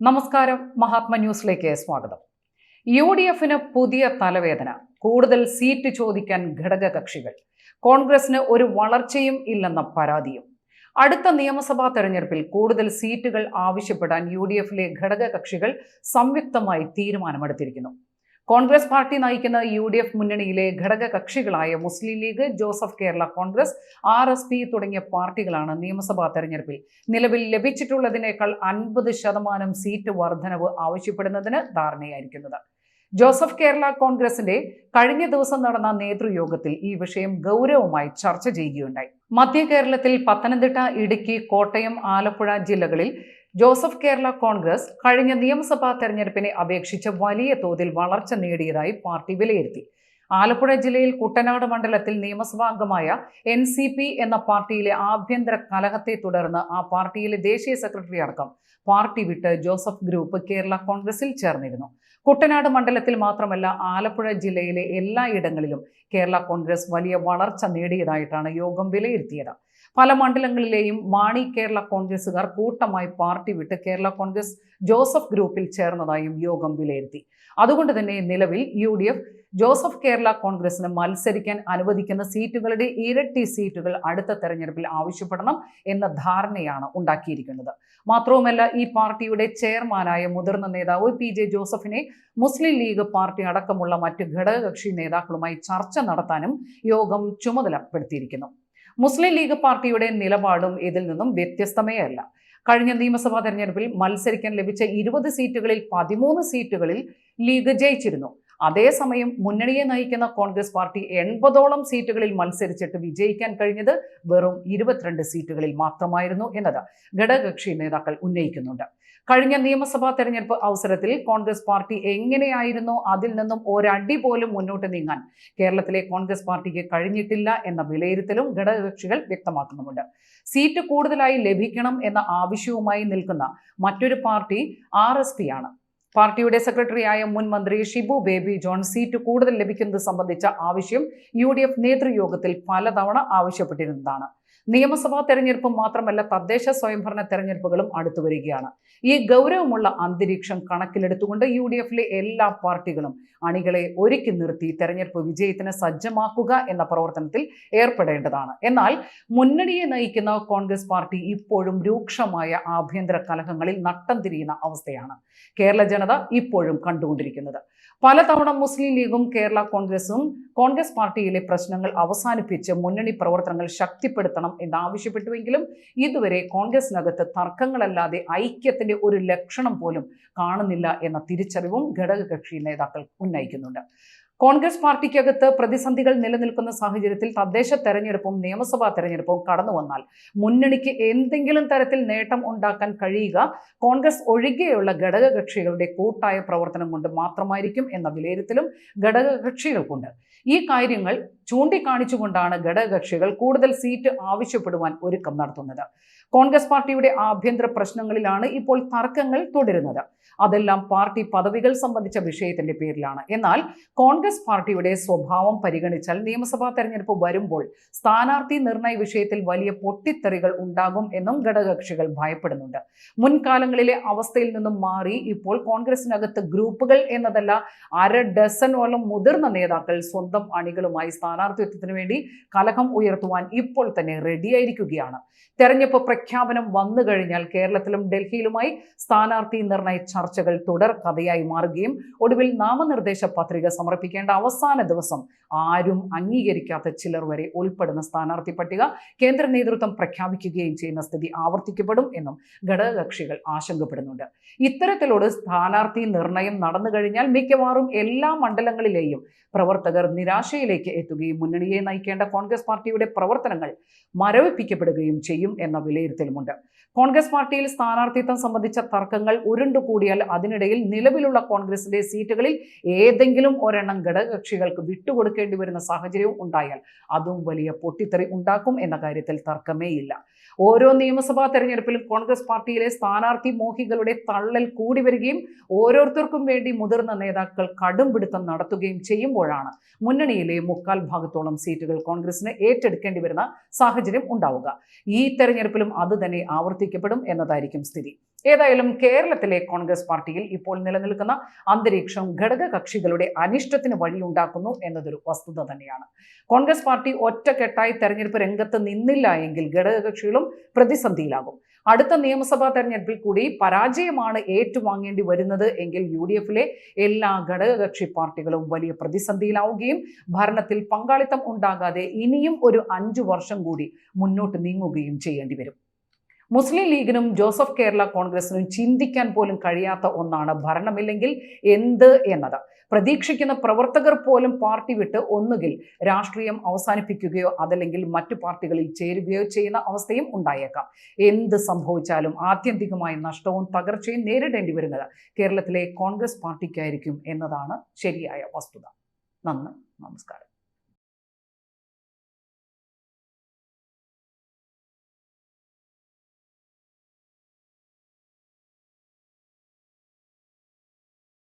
നമസ്കാരം മഹാത്മ ന്യൂസിലേക്ക് സ്വാഗതം. യു ഡി എഫിന് പുതിയ തലവേദന. കൂടുതൽ സീറ്റ് ചോദിക്കാൻ ഘടകകക്ഷികൾ. കോൺഗ്രസിന് ഒരു വളർച്ചയും ഇല്ലെന്ന പരാതിയും. അടുത്ത നിയമസഭാ തെരഞ്ഞെടുപ്പിൽ കൂടുതൽ സീറ്റുകൾ ആവശ്യപ്പെടാൻ യു ഡി എഫിലെ ഘടകകക്ഷികൾ സംയുക്തമായി തീരുമാനമെടുത്തിരിക്കുന്നു. കോൺഗ്രസ് പാർട്ടി നയിക്കുന്ന യു ഡി എഫ് മുന്നണിയിലെ ഘടക കക്ഷികളായ Muslim League Joseph Kerala Congress R S P തുടങ്ങിയ പാർട്ടികളാണ് നിയമസഭാ തെരഞ്ഞെടുപ്പിൽ. നിലവിൽ ലഭിച്ചിട്ടുള്ളതിനേക്കാൾ അൻപത് ശതമാനം സീറ്റ് വർധനവ് ആവശ്യപ്പെടുന്നതിന് ധാരണയായിരിക്കുന്നത്. ജോസഫ് കേരള കോൺഗ്രസിന്റെ കഴിഞ്ഞ ദിവസം നടന്ന നേതൃയോഗത്തിൽ ഈ വിഷയം ഗൗരവമായി ചർച്ച ചെയ്യുകയുണ്ടായി. മധ്യ കേരളത്തിൽ പത്തനംതിട്ട ഇടുക്കി കോട്ടയം ആലപ്പുഴ ജില്ലകളിൽ ജോസഫ് കേരള കോൺഗ്രസ് കഴിഞ്ഞ നിയമസഭാ തെരഞ്ഞെടുപ്പിനെ അപേക്ഷിച്ച് വലിയ തോതിൽ വളർച്ച നേടിയതായി പാർട്ടി വിലയിരുത്തി. ആലപ്പുഴ ജില്ലയിൽ കുട്ടനാട് മണ്ഡലത്തിൽ നിയമസഭാ അംഗമായ എൻ സി പി എന്ന പാർട്ടിയിലെ ആഭ്യന്തര കലഹത്തെ തുടർന്ന് ആ പാർട്ടിയിലെ ദേശീയ സെക്രട്ടറി അടക്കം പാർട്ടി വിട്ട് ജോസഫ് ഗ്രൂപ്പ് കേരള കോൺഗ്രസിൽ ചേർന്നിരുന്നു. കുട്ടനാട് മണ്ഡലത്തിൽ മാത്രമല്ല ആലപ്പുഴ ജില്ലയിലെ എല്ലായിടങ്ങളിലും കേരള കോൺഗ്രസ് വലിയ വളർച്ച നേടിയതായിട്ടാണ് യോഗം വിലയിരുത്തിയത്. പല മണ്ഡലങ്ങളിലെയും മാണി കേരള കോൺഗ്രസുകാർ കൂട്ടമായി പാർട്ടി വിട്ട് കേരള കോൺഗ്രസ് ജോസഫ് ഗ്രൂപ്പിൽ ചേർന്നതായും യോഗം വിലയിരുത്തി. അതുകൊണ്ട് തന്നെ നിലവിൽ യു ജോസഫ് കേരള കോൺഗ്രസിന് മത്സരിക്കാൻ അനുവദിക്കുന്ന സീറ്റുകളുടെ ഇരട്ടി സീറ്റുകൾ അടുത്ത തെരഞ്ഞെടുപ്പിൽ ആവശ്യപ്പെടണം എന്ന ധാരണയാണ് ഉണ്ടാക്കിയിരിക്കുന്നത്. മാത്രവുമല്ല ഈ പാർട്ടിയുടെ ചെയർമാനായ മുതിർന്ന നേതാവ് പി ജെ ജോസഫിനെ മുസ്ലിം ലീഗ് പാർട്ടി അടക്കമുള്ള മറ്റ് ഘടകകക്ഷി നേതാക്കളുമായി ചർച്ച നടത്താനും യോഗം ചുമതലപ്പെടുത്തിയിരിക്കുന്നു. മുസ്ലിം ലീഗ് പാർട്ടിയുടെ നിലപാടും ഇതിൽ നിന്നും വ്യത്യസ്തമേ അല്ല കഴിഞ്ഞ നിയമസഭാ തെരഞ്ഞെടുപ്പിൽ മത്സരിക്കാൻ ലഭിച്ച ഇരുപത് സീറ്റുകളിൽ പതിമൂന്ന് സീറ്റുകളിൽ ലീഗ് ജയിച്ചിരുന്നു. അതേസമയം മുന്നണിയെ നയിക്കുന്ന കോൺഗ്രസ് പാർട്ടി എൺപതോളം സീറ്റുകളിൽ മത്സരിച്ചിട്ട് വിജയിക്കാൻ കഴിഞ്ഞത് വെറും ഇരുപത്തിരണ്ട് സീറ്റുകളിൽ മാത്രമായിരുന്നു എന്നത് ഘടകകക്ഷി നേതാക്കൾ ഉന്നയിക്കുന്നുണ്ട്. കഴിഞ്ഞ നിയമസഭാ തെരഞ്ഞെടുപ്പ് അവസരത്തിൽ കോൺഗ്രസ് പാർട്ടി എങ്ങനെയായിരുന്നോ അതിൽ നിന്നും ഒരടി പോലും മുന്നോട്ട് നീങ്ങാൻ കേരളത്തിലെ കോൺഗ്രസ് പാർട്ടിക്ക് കഴിഞ്ഞിട്ടില്ല എന്ന വിലയിരുത്തലും ഘടകകക്ഷികൾ വ്യക്തമാക്കുന്നുമുണ്ട്. സീറ്റ് കൂടുതലായി ലഭിക്കണം എന്ന ആവശ്യവുമായി നിൽക്കുന്ന മറ്റൊരു പാർട്ടി ആർ ആണ്. പാർട്ടിയുടെ സെക്രട്ടറിയായ മുൻ മന്ത്രി ഷിബു ബേബി ജോൺ സീറ്റ് കൂടുതൽ ലഭിക്കുന്നത് സംബന്ധിച്ച ആവശ്യം യു ഡി എഫ് നേതൃയോഗത്തിൽ പലതവണ ആവശ്യപ്പെട്ടിരുന്നതാണ്. നിയമസഭാ തെരഞ്ഞെടുപ്പും മാത്രമല്ല തദ്ദേശ സ്വയംഭരണ തെരഞ്ഞെടുപ്പുകളും അടുത്തു വരികയാണ്. ഈ ഗൗരവമുള്ള അന്തരീക്ഷം കണക്കിലെടുത്തുകൊണ്ട് യു ഡി എഫിലെ എല്ലാ പാർട്ടികളും അണികളെ ഒരുക്കി നിർത്തി തെരഞ്ഞെടുപ്പ് വിജയത്തിന് സജ്ജമാക്കുക എന്ന പ്രവർത്തനത്തിൽ ഏർപ്പെടേണ്ടതാണ്. എന്നാൽ മുന്നണിയെ നയിക്കുന്ന കോൺഗ്രസ് പാർട്ടി ഇപ്പോഴും രൂക്ഷമായ ആഭ്യന്തര കലഹങ്ങളിൽ നട്ടം തിരിയുന്ന അവസ്ഥയാണ് കേരള ജനത ഇപ്പോഴും കണ്ടുകൊണ്ടിരിക്കുന്നത്. പലതവണ മുസ്ലിം ലീഗും കേരള കോൺഗ്രസും കോൺഗ്രസ് പാർട്ടിയിലെ പ്രശ്നങ്ങൾ അവസാനിപ്പിച്ച് മുന്നണി പ്രവർത്തനങ്ങൾ ശക്തിപ്പെടുത്തണം എന്നാവശ്യപ്പെട്ടുവെങ്കിലും ഇതുവരെ കോൺഗ്രസിനകത്ത് തർക്കങ്ങളല്ലാതെ ഐക്യത്തിന്റെ ഒരു ലക്ഷണം പോലും കാണുന്നില്ല എന്ന തിരിച്ചറിവും ഘടകകക്ഷി നേതാക്കൾ ഉന്നയിക്കുന്നുണ്ട്. കോൺഗ്രസ് പാർട്ടിക്കകത്ത് പ്രതിസന്ധികൾ നിലനിൽക്കുന്ന സാഹചര്യത്തിൽ തദ്ദേശ തെരഞ്ഞെടുപ്പും നിയമസഭാ തെരഞ്ഞെടുപ്പും കടന്നു വന്നാൽ മുന്നണിക്ക് എന്തെങ്കിലും തരത്തിൽ നേട്ടം ഉണ്ടാക്കാൻ കഴിയുക കോൺഗ്രസ് ഒഴികെയുള്ള ഘടകകക്ഷികളുടെ കൂട്ടായ പ്രവർത്തനം കൊണ്ട് മാത്രമായിരിക്കും എന്ന വിലയിരുത്തലും ഘടകകക്ഷികൾക്കുണ്ട്. ഈ കാര്യങ്ങൾ ചൂണ്ടിക്കാണിച്ചുകൊണ്ടാണ് ഘടകകക്ഷികൾ കൂടുതൽ സീറ്റ് ആവശ്യപ്പെടുവാൻ ഒരുക്കം നടത്തുന്നത്. കോൺഗ്രസ് പാർട്ടിയുടെ ആഭ്യന്തര പ്രശ്നങ്ങളിലാണ് ഇപ്പോൾ തർക്കങ്ങൾ തുടരുന്നത്. അതെല്ലാം പാർട്ടി പദവികൾ സംബന്ധിച്ച വിഷയത്തിന്റെ പേരിലാണ്. എന്നാൽ കോൺഗ്രസ് പാർട്ടിയുടെ സ്വഭാവം പരിഗണിച്ചാൽ നിയമസഭാ തെരഞ്ഞെടുപ്പ് വരുമ്പോൾ സ്ഥാനാർത്ഥി നിർണയ വിഷയത്തിൽ വലിയ പൊട്ടിത്തെറികൾ ഉണ്ടാകും എന്നും ഘടകകക്ഷികൾ ഭയപ്പെടുന്നുണ്ട്. മുൻകാലങ്ങളിലെ അവസ്ഥയിൽ നിന്നും മാറി ഇപ്പോൾ കോൺഗ്രസിനകത്ത് ഗ്രൂപ്പുകൾ എന്നതല്ല അര ഡസനോളം മുതിർന്ന നേതാക്കൾ സ്വന്തം അണികളുമായി സ്ഥാനാർത്ഥിത്വത്തിന് വേണ്ടി കലഹം ഉയർത്തുവാൻ ഇപ്പോൾ തന്നെ റെഡിയായിരിക്കുകയാണ് തെരഞ്ഞെടുപ്പ് പ്രഖ്യാപനം വന്നു കഴിഞ്ഞാൽ കേരളത്തിലും ഡൽഹിയിലുമായി സ്ഥാനാർത്ഥി നിർണയ ചർച്ചകൾ തുടർ കഥയായി മാറുകയും ഒടുവിൽ നാമനിർദ്ദേശ പത്രിക സമർപ്പിക്കേണ്ട അവസാന ദിവസം ആരും അംഗീകരിക്കാത്ത ചിലർ വരെ ഉൾപ്പെടുന്ന സ്ഥാനാർത്ഥി പട്ടിക കേന്ദ്ര നേതൃത്വം പ്രഖ്യാപിക്കുകയും ചെയ്യുന്ന സ്ഥിതി ആവർത്തിക്കപ്പെടും എന്നും ഘടകകക്ഷികൾ ആശങ്കപ്പെടുന്നുണ്ട്. ഇത്തരത്തിലൂടെ സ്ഥാനാർത്ഥി നിർണയം നടന്നു കഴിഞ്ഞാൽ മിക്കവാറും എല്ലാ മണ്ഡലങ്ങളിലെയും പ്രവർത്തകർ നിരാശയിലേക്ക് എത്തുകയും മുന്നണിയെ നയിക്കേണ്ട കോൺഗ്രസ് പാർട്ടിയുടെ പ്രവർത്തനങ്ങൾ മരവിപ്പിക്കപ്പെടുകയും ചെയ്യും എന്ന വിലയിരുത്തലുമുണ്ട്. കോൺഗ്രസ് പാർട്ടിയിൽ സ്ഥാനാർത്ഥിത്വം സംബന്ധിച്ച തർക്കങ്ങൾ ഉരുണ്ടുകൂടിയാൽ അതിനിടയിൽ നിലവിലുള്ള കോൺഗ്രസിന്റെ സീറ്റുകളിൽ ഏതെങ്കിലും ഒരെണ്ണം ഘടകകക്ഷികൾക്ക് വിട്ടുകൊടുക്കേണ്ടി വരുന്ന സാഹചര്യവും ഉണ്ടായാൽ അതും വലിയ പൊട്ടിത്തെറി ഉണ്ടാക്കും എന്ന കാര്യത്തിൽ തർക്കമേയില്ല ഓരോ നിയമസഭാ തെരഞ്ഞെടുപ്പിലും കോൺഗ്രസ് പാർട്ടിയിലെ സ്ഥാനാർത്ഥി മോഹികളുടെ തള്ളൽ കൂടി വരികയും ഓരോരുത്തർക്കും വേണ്ടി മുതിർന്ന നേതാക്കൾ കടുംപിടുത്തം നടത്തുകയും ചെയ്യുമ്പോഴാണ് മുന്നണിയിലെ മുക്കാൽ ഭാഗത്തോളം സീറ്റുകൾ കോൺഗ്രസിന് ഏറ്റെടുക്കേണ്ടി വരുന്ന സാഹചര്യം ഉണ്ടാവുക. ഈ തെരഞ്ഞെടുപ്പിലും അത് തന്നെ ആവർത്തിക്കപ്പെടും എന്നതായിരിക്കും സ്ഥിതി. ഏതായാലും കേരളത്തിലെ കോൺഗ്രസ് പാർട്ടിയിൽ ഇപ്പോൾ നിലനിൽക്കുന്ന അന്തരീക്ഷം ഘടക കക്ഷികളുടെ അനിഷ്ടത്തിന് വഴിയുണ്ടാക്കുന്നു എന്നതൊരു വസ്തുത തന്നെയാണ്. കോൺഗ്രസ് പാർട്ടി ഒറ്റക്കെട്ടായി തെരഞ്ഞെടുപ്പ് രംഗത്ത് നിന്നില്ല എങ്കിൽ ഘടകകക്ഷികളും പ്രതിസന്ധിയിലാകും. അടുത്ത നിയമസഭാ തെരഞ്ഞെടുപ്പിൽ കൂടി പരാജയമാണ് ഏറ്റുവാങ്ങേണ്ടി വരുന്നത് എങ്കിൽ യു ഡി എഫിലെ എല്ലാ ഘടകകക്ഷി പാർട്ടികളും വലിയ പ്രതിസന്ധിയിലാവുകയും ഭരണത്തിൽ പങ്കാളിത്തം ഉണ്ടാകാതെ ഇനിയും ഒരു അഞ്ചു വർഷം കൂടി മുന്നോട്ട് നീങ്ങുകയും ചെയ്യേണ്ടി വരും. മുസ്ലിം ലീഗിനും ജോസഫ് കേരള കോൺഗ്രസിനും ചിന്തിക്കാൻ പോലും കഴിയാത്ത ഒന്നാണ് ഭരണമില്ലെങ്കിൽ എന്ത് എന്നത്? പ്രതീക്ഷിക്കുന്ന പ്രവർത്തകർ പോലും പാർട്ടി വിട്ട് ഒന്നുകിൽ രാഷ്ട്രീയം അവസാനിപ്പിക്കുകയോ അതല്ലെങ്കിൽ മറ്റു പാർട്ടികളിൽ ചേരുകയോ ചെയ്യുന്ന അവസ്ഥയും ഉണ്ടായേക്കാം. എന്ത് സംഭവിച്ചാലും ആത്യന്തികമായ നഷ്ടവും തകർച്ചയും നേരിടേണ്ടി വരുന്നത് കേരളത്തിലെ കോൺഗ്രസ് പാർട്ടിക്കായിരിക്കും എന്നതാണ് ശരിയായ വസ്തുത. നന്ദി. നമസ്കാരം.